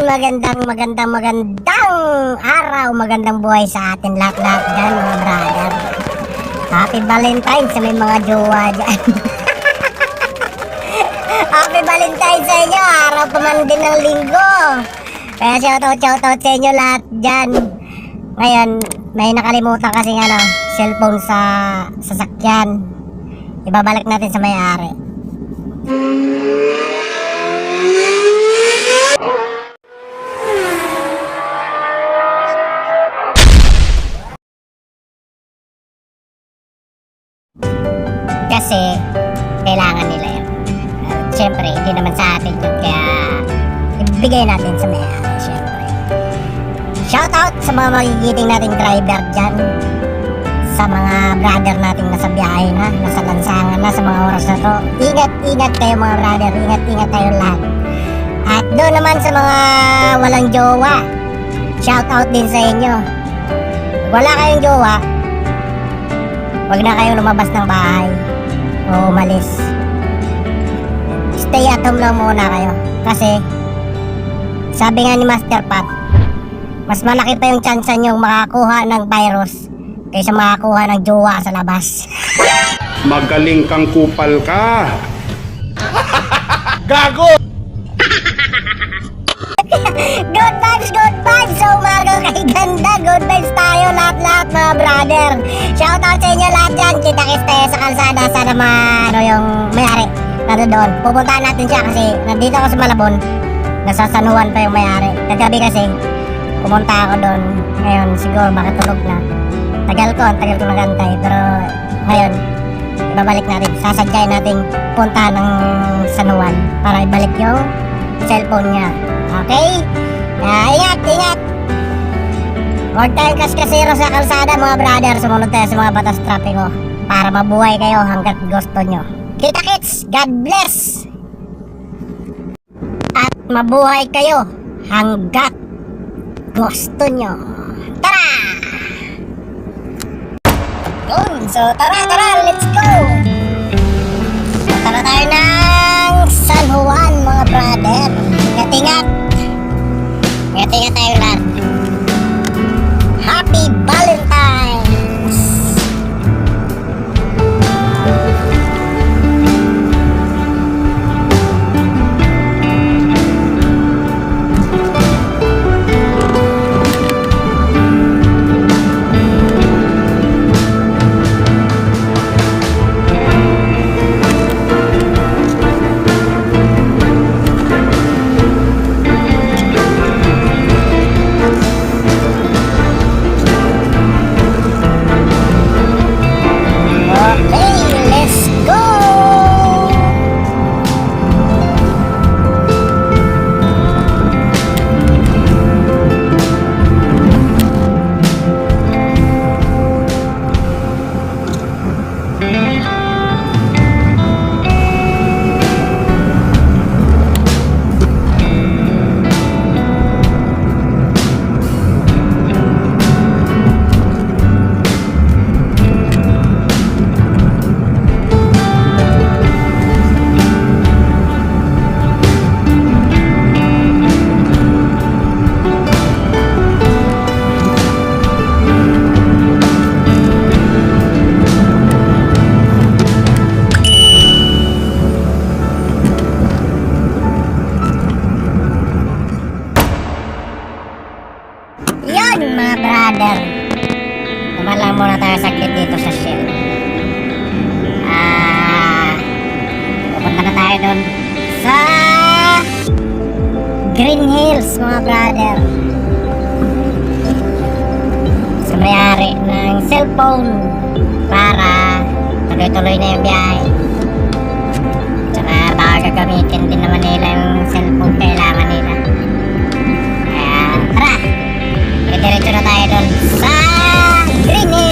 magandang magandang magandang araw, magandang buhay sa atin lahat-lahat dyan mga brother. Happy Valentine sa may mga jowa dyan. Happy Valentine sa inyo, araw pa man din ng linggo. Kaya shoutout, shoutout sa inyo lahat dyan. Ngayon, may nakalimutan kasi ano, cellphone sa sasakyan. Ibabalik natin sa may-ari. Syempre, hindi naman sa atin yun. Kaya ibigay natin sa may-ari, syempre. Shoutout sa mga magigiting nating driver dyan. Sa mga brother nating nasa biyahe na, nasa lansangan na sa mga oras na to. Ingat, ingat kayo mga brother. Ingat, ingat tayo lahat. At doon naman sa mga walang jowa, shoutout din sa inyo. Wala kayong jowa, Huwag na kayong lumabas ng bahay o umalis. Stay at home lang muna kayo. Kasi, sabi nga ni Master Pat, mas malaki pa yung chance nyo makakuha ng virus kaysa makakuha ng jowa sa labas. Magaling kang kupal ka. Gago! good vibes, good vibes! So, umaga kay ganda. Good vibes tayo lahat-lahat mga brother. Shoutout sa inyo lahat dyan. Kita-kits tayo sa kalsada. Sana ma, ano yung may-ari na doon. Pupuntahan natin siya kasi nandito ako sa Malabon. Nasa pa yung may-ari. Kagabi kasi, pumunta ako doon. Ngayon, siguro baka tulog na. Tagal ko, ang tagal ko nagantay. Pero ngayon, ibabalik natin. Sasadyain natin punta ng San para ibalik yung cellphone niya. Okay? Kaya ingat, ingat! Huwag tayong kaskasero sa kalsada mga brother. Sumunod tayo sa mga batas trapiko para mabuhay kayo hanggat gusto nyo. Kita kits! God bless! At mabuhay kayo hanggat gusto nyo. Tara! Yun, so tara, tara, let's go! Tara tayo ng San Juan mga brother. Ingat-ingat! Ingat-ingat tayo lahat. Cellphone para tuloy-tuloy na yung biyahe. Tsaka baka gagamitin din naman nila yung cellphone kailangan nila. Kaya tara! Diretso na tayo doon sa Green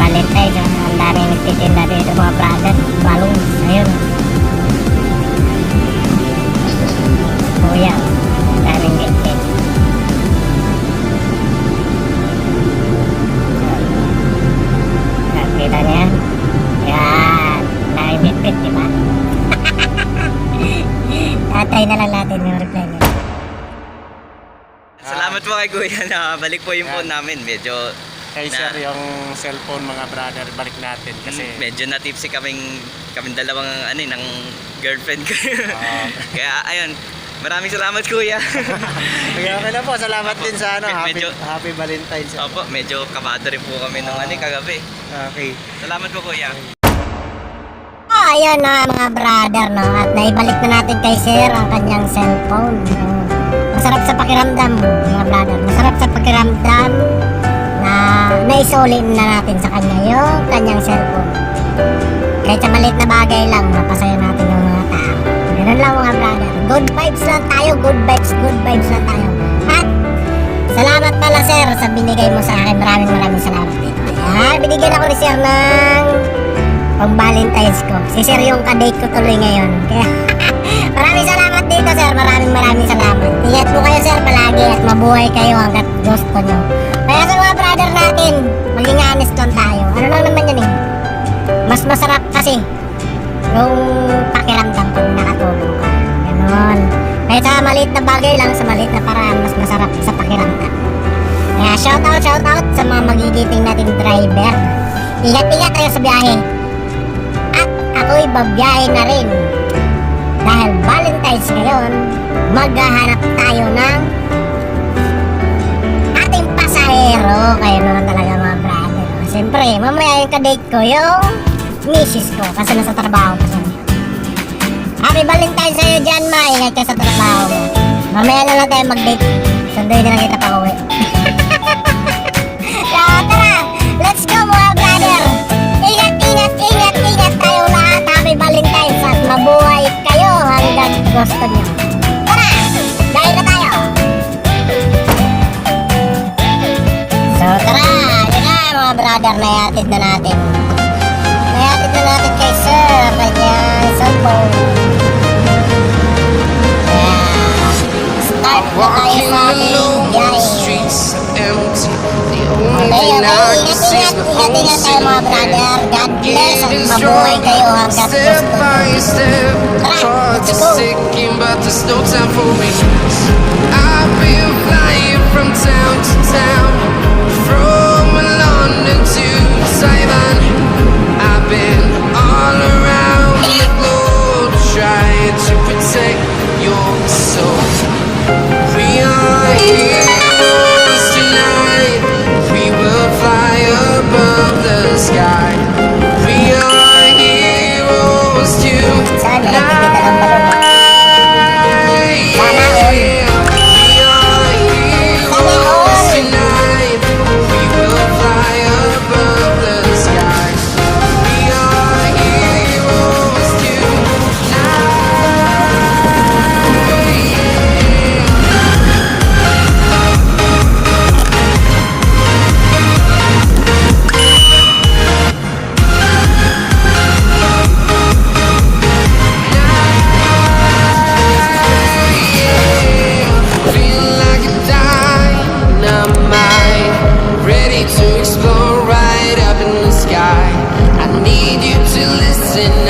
Valentine's. ah. Ang daming nagtitinda dito mga brother. Balloons. Ayun. Kuya. Ang daming bitbit. Yan, Kita niya yan? Yan. Daming bitbit, di ba? Tatay na lang natin yung reply niya. Salamat po kay Kuya na balik po yung phone namin. Medyo Kay Na- sir yung cellphone mga brother balik natin kasi medyo na tipsy kaming kaming dalawang ano eh, ng girlfriend ko. Ah. Kaya ayun, maraming salamat Kuya. Kaya okay na po, salamat din sa ano, happy, medyo- happy Valentine's. Opo, medyo kabado rin po kami nung ano eh, kagabi. Okay. Salamat po Kuya. Oh, ayun na mga brother, no? At naibalik na natin kay Sir ang kanyang cellphone. Masarap sa pakiramdam, mga brother. Masarap sa pakiramdam na naisulin na natin sa kanya yung kanyang cellphone. Kahit sa maliit na bagay lang, napasaya natin yung mga tao. Ganun lang mga brother. Good vibes lang tayo, good vibes, good vibes lang tayo. At salamat pala sir sa binigay mo sa akin. Maraming maraming salamat dito. Ayan, binigyan ako ni sir ng pang Valentine's ko. Si Sir yung kadate ko tuloy ngayon. Kaya maraming salamat dito Sir. Maraming maraming salamat. Ingat po kayo Sir palagi at mabuhay kayo hanggat gusto nyo. Natin, maging honest lang tayo. Ano lang naman yan eh. Mas masarap kasi yung pakiramdam pag nakatulong ka. Ganon. Kahit sa maliit na bagay lang, sa maliit na paraan, mas masarap sa pakiramdam. Kaya shout out, shout out sa mga magigiting nating driver. Ingat-ingat tayo sa biyahe. At ako'y babiyahe na rin. Dahil Valentine's ngayon, maghahanap tayo ng pasahero. Kayo naman talaga mga brother. Siyempre, mamaya yung kadate ko, yung misis ko. Kasi nasa trabaho ko siya. Happy Valentine's sa'yo dyan, ma. Ka sa trabaho mo. Mamaya na lang tayo mag-date. Sunduin na lang kita pa uwi. Tara, let's go mga brother. Ingat, ingat, ingat, ingat lahat. Happy Valentine's at mabuhay kayo hanggang gusto nyo. Mga brother, nayatid na natin. Nayatid na natin kay sir, kanyang cellphone. Kaya, start na tayo Walking sa ating alone, the biyahe. streets are empty. The only Okay, thing I okay. can see is Ingat, my ingat, own ingat tayo mga brother. God bless at Getting mabuhay kayo stronger, hanggat step gusto by nyo. step. Right, Heart let's is go. ticking, but there's no time for me. I've been flying from town to town, 再慢 to